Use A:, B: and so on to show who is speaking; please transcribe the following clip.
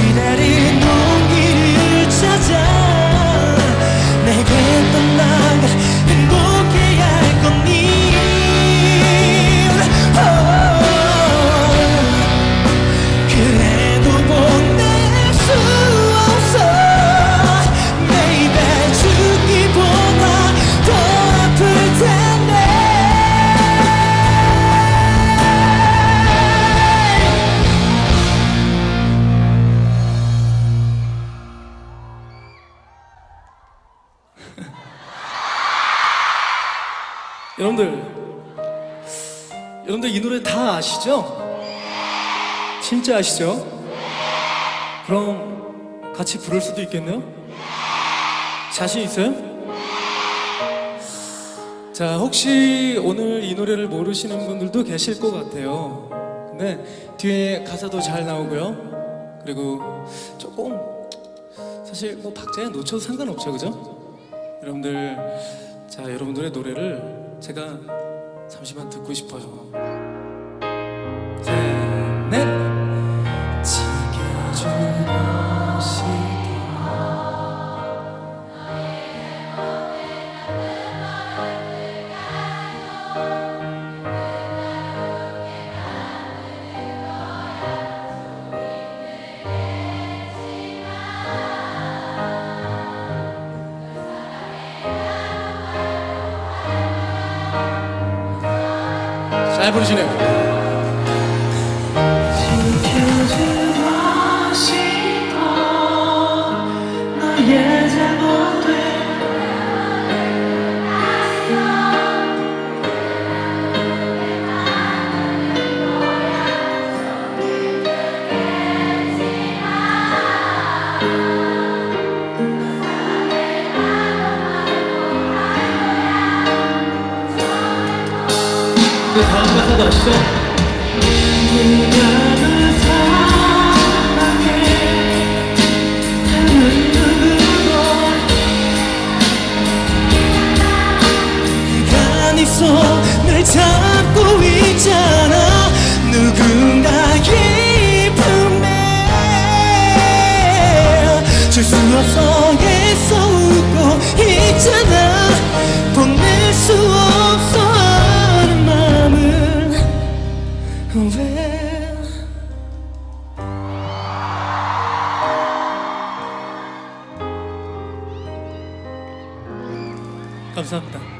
A: 기다 여러분들, 여러분들 이 노래 다 아시죠? 진짜 아시죠? 그럼 같이 부를 수도 있겠네요? 자신 있어요? 자, 혹시 오늘 이 노래를 모르시는 분들도 계실 것 같아요. 근데 뒤에 가사도 잘 나오고요. 그리고 조금 사실 뭐 박자에 놓쳐도 상관없죠, 그죠? 여러분들, 자, 여러분들의 노래를 제가 잠시만 듣고 싶어요. 셋, 잘 부르시네요. 지 그 다음 가사도 아시죠? 손을 잡고 있잖아 누군가의 감사합니다.